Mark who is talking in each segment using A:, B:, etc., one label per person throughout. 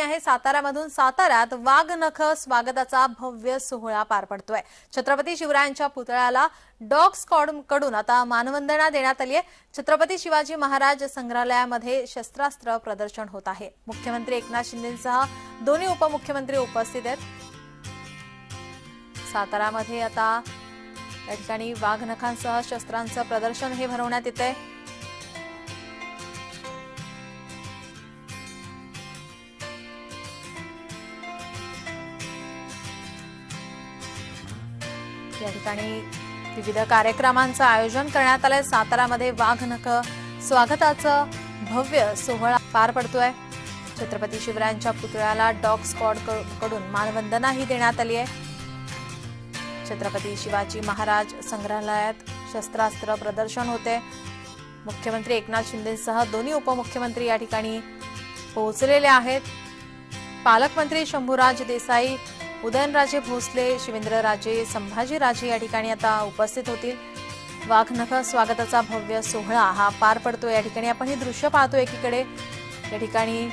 A: बातमी आहे साताऱ्यामधून साताऱ्यात वाघनख स्वागताचा भव्य सोहळा पार पडतोय. छत्रपती शिवरायांच्या पुतळ्याला डॉग स्कॉडकडून आता मानवंदना देण्यात आली आहे छत्रपती शिवाजी महाराज संग्रहालयामध्ये शस्त्रास्त्र प्रदर्शन होत आहे. मुख्यमंत्री एकनाथ शिंदेसह दोन्ही उपमुख्यमंत्री उपस्थित आहेत. सातारामध्ये आता या ठिकाणी वाघनखांसह शस्त्रांचं प्रदर्शन हे भरवण्यात येत आहे या ठिकाणी विविध कार्यक्रमांचं आयोजन करण्यात आलंय. सातारामध्ये वाघनख स्वागताचं भव्य सोहळा पार पडतोय. छत्रपती शिवरायांच्या पुतळ्याला डॉग स्क्वॉडकडून मानवंदनाही देण्यात आली आहे. छत्रपती शिवाजी महाराज संग्रहालयात शस्त्रास्त्र प्रदर्शन होते. मुख्यमंत्री एकनाथ शिंदेसह दोन्ही उपमुख्यमंत्री या ठिकाणी पोहोचलेले आहेत. पालकमंत्री शंभूराज देसाई उदयनराजे भोसले शिवेंद्रराजे संभाजीराजे या ठिकाणी आता उपस्थित होतील. वाघनख स्वागताचा भव्य सोहळा हा पार पडतो या ठिकाणी. आपण हे दृश्य पाहतो एकीकडे. या ठिकाणी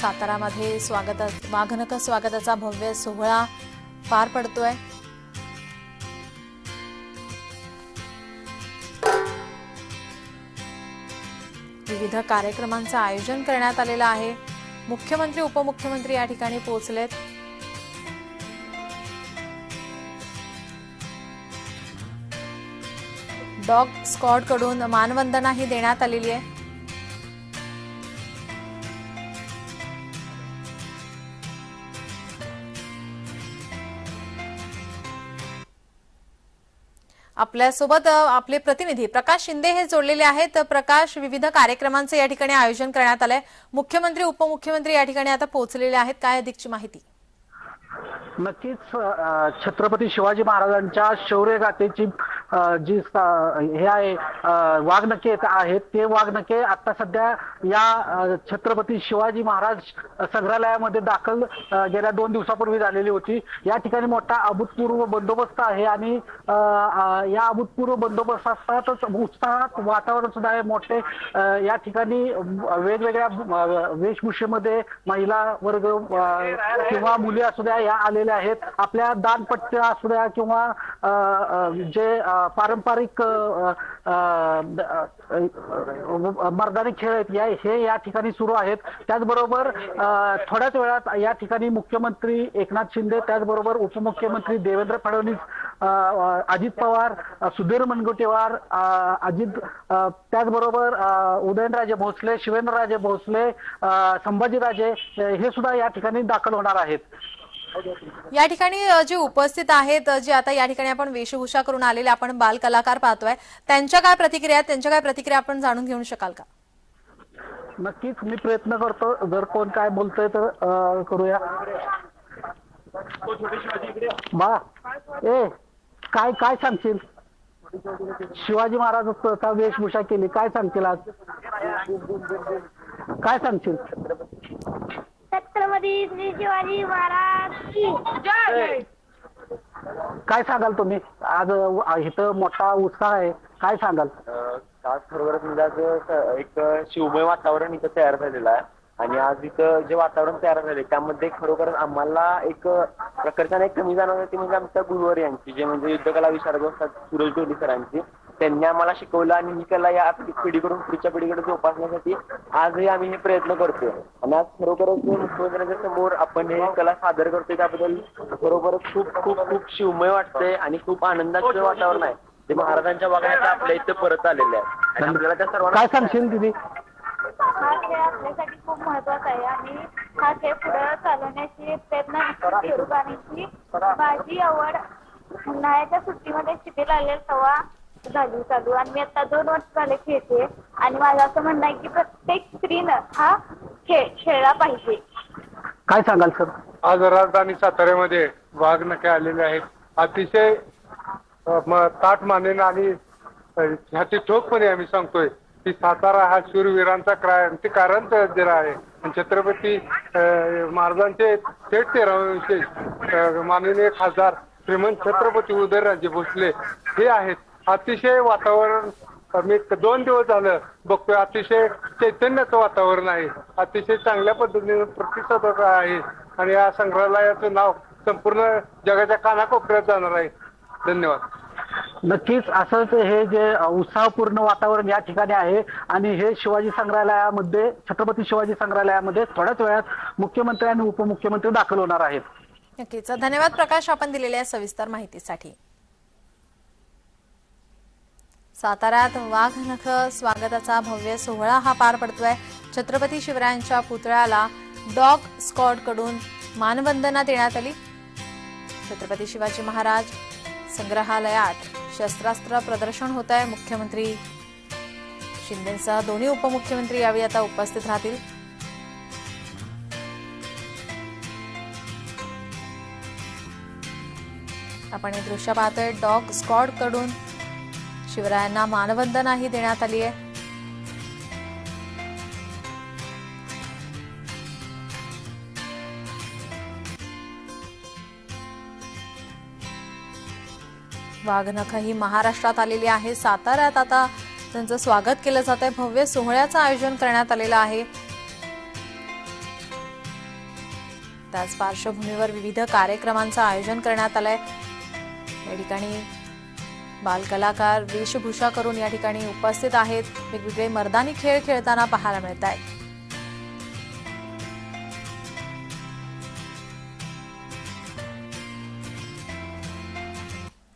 A: सातारामध्ये स्वागत वाघनख स्वागताचा भव्य सोहळा पार पडतोय. विविध कार्यक्रमांचं आयोजन करण्यात आलेलं आहे. मुख्यमंत्री उपमुख्यमंत्री या ठिकाणी पोहोचलेत. डॉग स्कॉडकडून मानवंदनाही देण्यात आलेली आहे. आपल्यासोबत आपले प्रतिनिधी प्रकाश शिंदे हे जोडलेले आहेत. प्रकाश विविध कार्यक्रमांचं या ठिकाणी आयोजन करण्यात आलंय. मुख्यमंत्री उपमुख्यमंत्री या ठिकाणी आता पोहोचलेले आहेत. काय अधिकची माहिती?
B: नक्कीच छत्रपती शिवाजी महाराजांच्या शौर्यगाथेची जी हे आहे वाघनखे आहेत ते वाघनखे आता सध्या या छत्रपती शिवाजी महाराज संग्रहालयामध्ये दाखल गेल्या दोन दिवसापूर्वी झालेली होती. या ठिकाणी मोठा अभूतपूर्व बंदोबस्त आहे आणि या अभूतपूर्व बंदोबस्तातच उत्साहात वातावरण सुद्धा आहे. मोठे या ठिकाणी वेगवेगळ्या वेशभूषेमध्ये महिला वर्ग किंवा मुली असू द्या या आलेल्या आहेत. आपल्या दानपट्ट्या असू द्या किंवा जे पारंपरिक मर्दानी खेळ आहेत. या हे या ठिकाणी सुरू आहेत. त्याचबरोबर थोड्याच वेळात या ठिकाणी मुख्यमंत्री एकनाथ शिंदे त्याचबरोबर उपमुख्यमंत्री देवेंद्र फडणवीस अजित पवार सुधीर मुनगंटीवार अजित त्याचबरोबर उदयनराजे भोसले शिवेंद्रराजे भोसले संभाजीराजे हे सुद्धा या ठिकाणी दाखल होणार आहेत.
A: या ठिकाणी जे उपस्थित आहेत जे आता या ठिकाणी आपण वेशभूषा करून आलेले आपण बाल कलाकार पाहतोय त्यांच्या काय प्रतिक्रिया आहेत? त्यांच्या काय प्रतिक्रिया आपण जाणून घेऊ शकाल का?
B: नक्कीच मी प्रयत्न करतो. जर कोण काय बोलतोय तर करूया. बा ए काय काय सांगशील? शिवाजी महाराज वेशभूषा केली. काय सांगशील आज? काय सांगशील?
C: छत्रपती श्री शिवाजी महाराज की.
B: काय सांगाल तुम्ही? आज इथं मोठा उत्साह आहे. काय सांगाल?
D: आज खरोखरच म्हणजे आज स- एक शिवमय वातावरण इथं तयार झालेलं आहे. आणि आज इथं जे वातावरण तयार झाले त्यामध्ये खरोखरच आम्हाला एक प्रकर्षाने एक कमी जाणवते ती म्हणजे आमच्या गुरुवर यांची जे म्हणजे युद्धकला विशारद असतात सूरज डोली सरांची. त्यांनी आम्हाला शिकवलं आणि ही कला या पिढीकडून पुढच्या पिढीकडे जोपासण्यासाठी आजही आम्ही हे प्रयत्न करतोय. आणि आज खरोखरच मुख्यमंत्र्यांच्या समोर आपण हे कला सादर करतोय त्याबद्दल खरोखरच खूप खूप खूप शिवमय वाटतंय आणि खूप आनंदाचं वातावरण आहे. ते महाराजांच्या वागण्यात आपल्या इथं परत आलेले आहे. आणि आपल्याला त्या सर्वांना
B: काय सांगशील दिदी?
C: हा खेळ आपल्यासाठी खूप महत्त्वाचा आहे. आणि हा खेळ पुढे चालवण्याची प्रयत्न माझी आवड उन्हाळ्याच्या सुट्टीमध्ये शिकेल आलेली तेव्हा झाली चालू. आणि मी आता दोन वर्ष झाले खेळते आणि माझं असं म्हणणं आहे की प्रत्येक स्त्रीनं हा खेळ खेळला पाहिजे.
B: काय सांगाल सर?
E: आज राजधानी साताऱ्यामध्ये वाघ नखे आलेले आहेत. अतिशय अ, म- ताठ मानेनं आणि अ, ह्याची ठोकपणे आम्ही सांगतोय. की सातारा हा शूरवीरांचा क्रांतिकारक जिल्हा आहे. आणि छत्रपती अं, महाराजांचे थेट तेरावे विशेष अं, माननीय खासदार श्रीमंत छत्रपती उदयराजे भोसले हे आहेत. अतिशय वातावरण मी दोन दिवस झालं बघतोय. अतिशय चैतन्याचं वातावरण आहे. अतिशय चांगल्या पद्धतीने प्रतिसाद आहे. आणि या संग्रहालयाचं नाव संपूर्ण जगाच्या कानाकोपऱ्यात जाणार आहे. धन्यवाद.
B: नक्कीच असंच हे जे उत्साहपूर्ण वातावरण या ठिकाणी आहे आणि हे शिवाजी संग्रहालयामध्ये छत्रपती शिवाजी संग्रहालयामध्ये थोड्याच वेळात मुख्यमंत्री आणि उपमुख्यमंत्री दाखल होणार आहेत.
A: नक्कीच. धन्यवाद प्रकाश आपण दिलेल्या सविस्तर माहितीसाठी. साताऱ्यात वाघनख स्वागताचा भव्य सोहळा हा पार पडतोय. छत्रपती शिवरायांच्या पुतळ्याला डॉग स्कॉडकडून मानवंदना देण्यात आली. छत्रपती शिवाजी महाराज संग्रहालयात शस्त्रास्त्र प्रदर्शन होत आहे मुख्यमंत्री शिंदेसह दोन्ही उपमुख्यमंत्री यावेळी आता उपस्थित राहतील. आपण हे दृश्य पाहतोय. डॉग स्कॉडकडून शिवरायांना मानवंदनाही देण्यात आली आहे. वाघनख ही महाराष्ट्रात आलेली आहे. साताऱ्यात आता त्यांचं स्वागत केलं जात आहे. भव्य सोहळ्याचं आयोजन करण्यात आलेलं आहे. त्याच पार्श्वभूमीवर विविध कार्यक्रमांचं आयोजन करण्यात आलंय. या ठिकाणी बालकलाकार वेशभूषा करून या ठिकाणी उपस्थित आहेत. वेगवेगळे मर्दानी खेळ खेळताना पाहायला मिळत आहेत